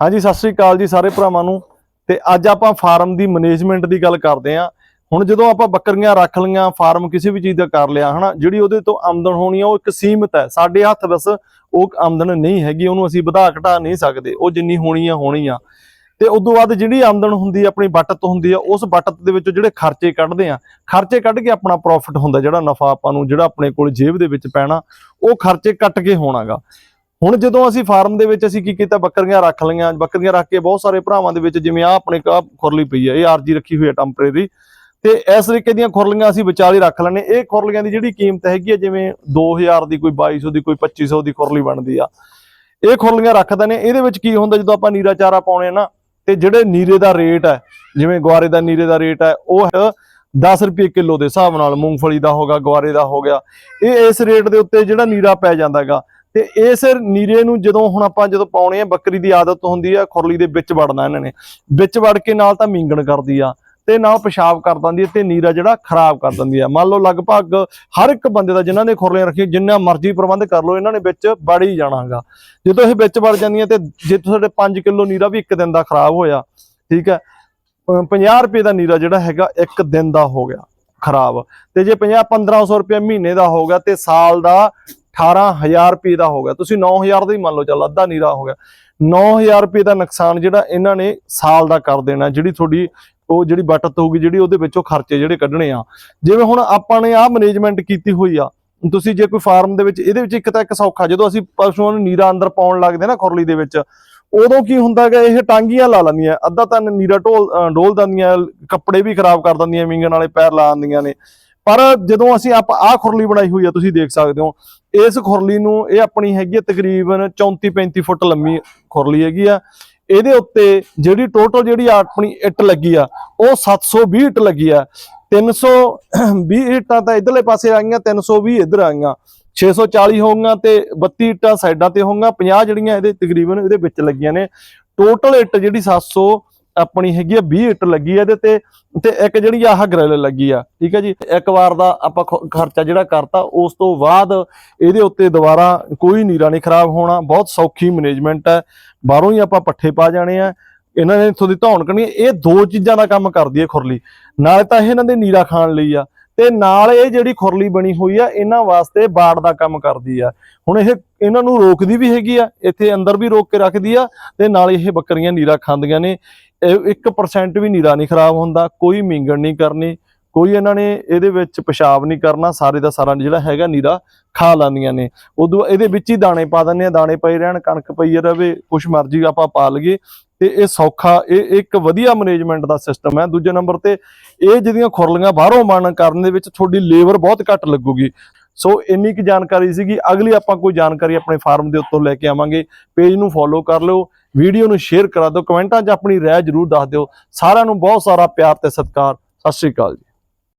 ਹਾਂਜੀ, ਸਤਿ ਸ੍ਰੀ ਅਕਾਲ ਜੀ ਸਾਰੇ ਭਰਾਵਾਂ ਨੂੰ। ਤੇ ਅੱਜ ਆਪਾਂ ਫਾਰਮ ਦੀ ਮੈਨੇਜਮੈਂਟ ਦੀ ਗੱਲ ਕਰਦੇ ਆਂ ਹੁਣ ਜਦੋਂ ਆਪਾਂ ਬੱਕਰੀਆਂ ਰੱਖ ਲਈਆਂ, ਫਾਰਮ ਕਿਸੇ ਵੀ ਚੀਜ਼ ਦਾ ਕਰ ਲਿਆ, ਹਨਾ, ਜਿਹੜੀ ਉਹਦੇ ਤੋਂ ਆਮਦਨ ਹੋਣੀ ਆ, ਉਹ ਇੱਕ ਸੀਮਤ ਹੈ। ਸਾਡੇ ਹੱਥ ਬਸ ਉਹ ਆਮਦਨ ਨਹੀਂ ਹੈਗੀ, ਉਹਨੂੰ ਅਸੀਂ ਵਧਾ ਘਟਾ ਨਹੀਂ ਸਕਦੇ। ਉਹ ਜਿੰਨੀ ਹੋਣੀ ਆ ਹੋਣੀ ਆ। ਤੇ ਉਦੋਂ ਬਾਅਦ ਜਿਹੜੀ ਆਮਦਨ ਹੁੰਦੀ ਆ, ਆਪਣੀ ਬਚਤ ਹੁੰਦੀ ਆ, ਉਸ ਬਚਤ ਦੇ ਵਿੱਚੋਂ ਜਿਹੜੇ ਖਰਚੇ ਕੱਢਦੇ ਆ, ਖਰਚੇ ਕੱਢ ਕੇ ਆਪਣਾ ਪ੍ਰੋਫਿਟ ਹੁੰਦਾ, ਜਿਹੜਾ ਨਫਾ ਆਪਾਂ ਨੂੰ, ਜਿਹੜਾ ਆਪਣੇ ਕੋਲ ਜੇਬ ਦੇ ਵਿੱਚ ਪੈਣਾ, ਉਹ ਖਰਚੇ ਕੱਟ ਕੇ ਹੋਣਾਗਾ। ਹੁਣ ਜਦੋਂ ਅਸੀਂ ਫਾਰਮ ਦੇ ਵਿੱਚ ਅਸੀਂ ਕੀ ਕੀਤਾ, ਬੱਕਰੀਆਂ ਰੱਖ ਲਈਆਂ, ਬੱਕਰੀਆਂ ਰੱਖ ਕੇ ਬਹੁਤ ਸਾਰੇ ਭਰਾਵਾਂ ਦੇ ਵਿੱਚ ਜਿਵੇਂ ਆ ਆਪਣੇ ਕਾ ਖੁਰਲੀ ਪਈ ਹੈ ਇਹ ਆਰਜੀ ਰੱਖੀ ਹੋਈ ਹੈ ਟੈਂਪਰੇਰੀ ਤੇ ਇਸ ਤਰੀਕੇ ਦੀਆਂ ਖੁਰਲੀਆਂ ਅਸੀਂ ਵਿਚਾਲੇ ਰੱਖ ਲੈਣੇ ਇਹ ਖੁਰਲੀਆਂ ਦੀ ਜਿਹੜੀ ਕੀਮਤ ਹੈਗੀ ਹੈ ਜਿਵੇਂ 2000 ਦੀ ਕੋਈ 2200 ਦੀ ਕੋਈ 2500 ਦੀ ਖੁਰਲੀ ਬਣਦੀ ਆ। ਇਹ ਖੁਰਲੀਆਂ ਰੱਖਦੇ ਨੇ। ਇਹਦੇ ਵਿੱਚ ਕੀ ਹੁੰਦਾ, ਜਦੋਂ ਆਪਾਂ ਨੀਰਾ ਚਾਰਾ ਪਾਉਣੇ ਨਾ, ਤੇ ਜਿਹੜੇ ਨੀਰੇ ਦਾ ਰੇਟ ਹੈ ਜਿਵੇਂ ਗਵਾਰੇ ਦਾ ਨੀਰੇ ਦਾ ਰੇਟ ਹੈ ਉਹ ਹੈ 10 ਰੁਪਏ ਕਿਲੋ ਦੇ ਹਿਸਾਬ ਨਾਲ, ਮੂੰਗਫਲੀ ਦਾ ਹੋਗਾ ਗਵਾਰੇ ਦਾ ਹੋ ਗਿਆ। ਇਹ ਇਸ ਰੇਟ ਦੇ ਉੱਤੇ ਜਿਹੜਾ ਨੀਰਾ ਪੈ ਜਾਂਦਾਗਾ ਤੇ ਇਸ ਨੀਰੇ ਨੂੰ ਜਦੋਂ ਹੁਣ ਆਪਾਂ ਜਦੋਂ ਪਾਉਣੇ ਆ, ਬੱਕਰੀ ਦੀ ਆਦਤ ਹੁੰਦੀ ਆ, ਖੁਰਲੀ ਦੇ ਵਿੱਚ ਵੜਨਾ ਇਹਨਾਂ ਨੇ। ਵਿੱਚ ਵੜ ਕੇ ਨਾਲ ਤਾਂ ਮੀਂਗਣ ਕਰਦੀ ਆ ਤੇ ਨਾਲ ਪਿਸ਼ਾਬ ਕਰ ਦਿੰਦੀ ਹੈ ਤੇ ਨੀਰਾ ਜਿਹੜਾ ਖਰਾਬ ਕਰ ਦਿੰਦੀ ਆ। ਮੰਨ ਲਓ ਲਗਭਗ ਹਰ ਇੱਕ ਬੰਦੇ ਦਾ ਜਿਨ੍ਹਾਂ ਨੇ ਖੁਰਲੀਆਂ ਰੱਖੀਆਂ, ਜਿੰਨਾ ਮਰਜ਼ੀ ਪ੍ਰਬੰਧ ਕਰ ਲਓ, ਇਹਨਾਂ ਨੇ ਵਿੱਚ ਵੜ ਹੀ ਜਾਣਾਗਾ। ਜਦੋਂ ਇਹ ਵਿੱਚ ਵੜ ਜਾਂਦੀਆਂ ਤੇ ਜੇ ਤੁਹਾਡੇ 5 ਕਿਲੋ ਨੀਰਾ ਵੀ ਇੱਕ ਦਿਨ ਦਾ ਖਰਾਬ ਹੋਇਆ, ਠੀਕ ਹੈ, ਅਹ 50 ਰੁਪਏ ਦਾ ਨੀਰਾ ਜਿਹੜਾ ਹੈਗਾ ਇੱਕ ਦਿਨ ਦਾ ਹੋ ਗਿਆ ਖਰਾਬ। ਤੇ ਜੇ 50 1500 ਰੁਪਏ ਮਹੀਨੇ ਦਾ ਹੋ ਗਿਆ ਤੇ ਸਾਲ ਦਾ 18000 ਰੁਪਏ ਦਾ ਹੋ ਗਿਆ। ਤੁਸੀਂ 9000 ਦਾ ਹੀ ਮੰਨ ਲਓ, ਚੱਲ ਅੱਧਾ ਨੀਰਾ ਹੋ ਗਿਆ। 9000 ਰੁਪਏ ਦਾ ਨੁਕਸਾਨ ਜਿਹੜਾ ਇਹਨਾਂ ਨੇ ਸਾਲ ਦਾ ਕਰ ਦੇਣਾ। ਜਿਹੜੀ ਤੁਹਾਡੀ ਉਹ ਜਿਹੜੀ ਬਚਤ ਹੋਊਗੀ, ਜਿਹੜੀ ਉਹਦੇ ਵਿੱਚੋਂ ਖਰਚੇ ਜਿਹੜੇ ਕੱਢਣੇ ਆ। ਜਿਵੇਂ ਹੁਣ ਆਪਾਂ ਨੇ ਆਹ ਮੈਨੇਜਮੈਂਟ ਕੀਤੀ ਹੋਈ ਆ, ਤੁਸੀਂ ਜੇ ਕੋਈ ਫਾਰਮ ਦੇ ਵਿੱਚ, ਇਹਦੇ ਵਿੱਚ ਇੱਕ ਤਾਂ ਇੱਕ ਸੌਖਾ, ਜਦੋਂ ਅਸੀਂ ਪਸ਼ੂਆਂ ਨੂੰ ਨੀਰਾ ਅੰਦਰ ਪਾਉਣ ਲੱਗਦੇ ਨਾ ਖੁਰਲੀ ਦੇ ਵਿੱਚ, ਉਦੋਂ ਕੀ ਹੁੰਦਾ ਹੈਗਾ ਇਹ ਟਾਂਗੀਆਂ ਲਾ ਲੈਂਦੀਆਂ। ਅੱਧਾ ਤਾਂ ਨੀਰਾ ਢੋਲ ਡੋਲ ਦਿੰਦੀਆਂ, ਕੱਪੜੇ ਵੀ ਖਰਾਬ ਕਰ ਦਿੰਦੀਆਂ, ਵਿੰਗਣ ਵਾਲੇ ਪੈਰ ਲਾ ਦਿੰਦੀਆਂ ਨੇ। ਪਰ ਜਦੋਂ ਅਸੀਂ ਆਪ ਆਹ ਖੁਰਲੀ ਬਣਾਈ ਹੋਈ ਆ, ਤੁਸੀਂ ਦੇਖ ਸਕਦੇ ਹੋ, ਇਸ ਖੁਰਲੀ ਨੂੰ ਇਹ ਆਪਣੀ ਹੈਗੀ ਆ ਤਕਰੀਬਨ 34 35 ਫੁੱਟ ਲੰਮੀ ਖੁਰਲੀ ਹੈਗੀ ਆ। ਇਹਦੇ ਉੱਤੇ ਜਿਹੜੀ ਟੋਟਲ ਜਿਹੜੀ ਆਪਣੀ ਇੱਟ ਲੱਗੀ ਆ, ਉਹ 720 ਇੱਟ ਲੱਗੀ ਆ। 320 ਇੱਟਾਂ ਤਾਂ ਇਧਰਲੇ ਪਾਸੇ ਆਈਆਂ 320 ਇੱਧਰ ਆਈਆਂ 640 ਹੋਊਗੀਆਂ ਤੇ 32 ਇੱਟਾਂ ਸਾਈਡਾਂ ਤੇ ਹੋਊਗਾ 50 ਜਿਹੜੀਆਂ ਇਹਦੇ ਤਕਰੀਬਨ ਇਹਦੇ ਵਿੱਚ ਲੱਗੀਆਂ ਨੇ। ਟੋਟਲ ਇੱਟ ਜਿਹੜੀ 700 ਆਪਣੀ ਹੈਗੀ ਆ 20 ਇੱਟ ਲੱਗੀ ਆ ਇਹਦੇ ਤੇ ਤੇ ਇੱਕ ਜਿਹੜੀ ਆਹ ਗ੍ਰਿਲ ਲੱਗੀ ਆ, ਠੀਕ ਹੈ ਜੀ? ਇੱਕ ਵਾਰ ਦਾ ਆਪਾਂ ਖ- ਖਰਚਾ ਜਿਹੜਾ ਕਰਤਾ, ਉਸ ਤੋਂ ਬਾਅਦ ਇਹਦੇ ਉੱਤੇ ਦੁਬਾਰਾ ਕੋਈ ਨੀਰਾ ਨਹੀਂ ਖਰਾਬ ਹੋਣਾ, ਬਹੁਤ ਸੌਖੀ ਮੈਨੇਜਮੈਂਟ ਹੈ ਬਾਹਰੋਂ ਹੀ ਆਪਾਂ ਪੱਠੇ ਪਾ ਜਾਣੇ ਆ। ਇਹਨਾਂ ਨੇ ਇੱਥੋਂ ਦੀ ਧੌਣ ਕਰਨੀ ਹੈ। ਇਹ ਦੋ ਚੀਜ਼ਾਂ ਦਾ ਕੰਮ ਕਰਦੀ ਹੈ ਖੁਰਲੀ। ਨਾਲੇ ਤਾਂ ਇਹ ਇਹਨਾਂ ਦੇ ਨੀਰਾ ਖਾਣ ਲਈ ਆ। ਤੇ ਨਾਲ ਇਹ ਜਿਹੜੀ ਖੁਰਲੀ ਬਣੀ ਹੋਈ ਆ, ਇਹਨਾਂ ਵਾਸਤੇ ਬਾੜ ਦਾ ਕੰਮ ਕਰਦੀ ਆ। ਹੁਣ ਇਹ ਇਹਨਾਂ ਨੂੰ ਰੋਕਦੀ ਵੀ ਹੈਗੀ ਆ, ਇੱਥੇ ਅੰਦਰ ਵੀ ਰੋਕ ਕੇ ਰੱਖਦੀ ਆ ਤੇ ਨਾਲ ਇਹ ਬੱਕਰੀਆਂ ਨੀਰਾ ਖਾਂਦੀਆਂ ਨੇ। ਇਹ 1% ਵੀ ਨੀਰਾ ਨਹੀਂ ਖਰਾਬ ਹੁੰਦਾ, ਕੋਈ ਮੀਂਗਣ ਨਹੀਂ ਕਰਨੀ। ਕੋਈ ਇਹਨਾਂ ਨੇ ਇਹਦੇ ਵਿੱਚ ਪਿਸ਼ਾਬ ਨਹੀਂ ਕਰਨਾ, ਸਾਰੇ ਦਾ ਸਾਰਾ ਜਿਹੜਾ ਹੈਗਾ ਨੀਰਾ ਖਾ ਲੈਂਦੀਆਂ ਨੇ। ਉਦੋਂ ਇਹਦੇ ਵਿੱਚ ਹੀ ਦਾਣੇ ਪਾ ਦਿੰਦੇ ਆ ਦਾਣੇ ਪਈ ਰਹਿਣ, ਕਣਕ ਪਈ ਰਵੇ, ਕੁਛ ਮਰਜ਼ੀ ਆਪਾਂ ਪਾ ਲਈਏ। ਤੇ ਇਹ ਸੌਖਾ, ਇਹ ਇੱਕ ਵਧੀਆ ਮੈਨੇਜਮੈਂਟ ਦਾ ਸਿਸਟਮ ਹੈ। ਦੂਜੇ ਨੰਬਰ ਤੇ ਇਹ ਜਿਹੜੀਆਂ ਖੁਰਲੀਆਂ ਬਾਹਰੋਂ ਮਨ ਕਰਨ ਦੇ ਵਿੱਚ ਤੁਹਾਡੀ ਲੇਬਰ ਬਹੁਤ ਘੱਟ ਲੱਗੂਗੀ। ਸੋ ਇੰਨੀ ਕੁ ਜਾਣਕਾਰੀ ਸੀਗੀ। ਅਗਲੀ ਆਪਾਂ ਕੋਈ ਜਾਣਕਾਰੀ ਆਪਣੇ ਫਾਰਮ ਦੇ ਉੱਤੋਂ ਲੈ ਕੇ ਆਵਾਂਗੇ। ਪੇਜ ਨੂੰ ਫੋਲੋ ਕਰ ਲਿਓ, ਵੀਡੀਓ ਨੂੰ ਸ਼ੇਅਰ ਕਰਾ ਦਿਓ, ਕਮੈਂਟਾਂ 'ਚ ਆਪਣੀ ਰਾਏ ਜ਼ਰੂਰ ਦੱਸ ਦਿਓ। ਸਾਰਿਆਂ ਨੂੰ ਬਹੁਤ ਸਾਰਾ ਪਿਆਰ ਤੇ ਸਤਿਕਾਰ। ਸਤਿ ਸ਼੍ਰੀ ਅਕਾਲ ਜੀ।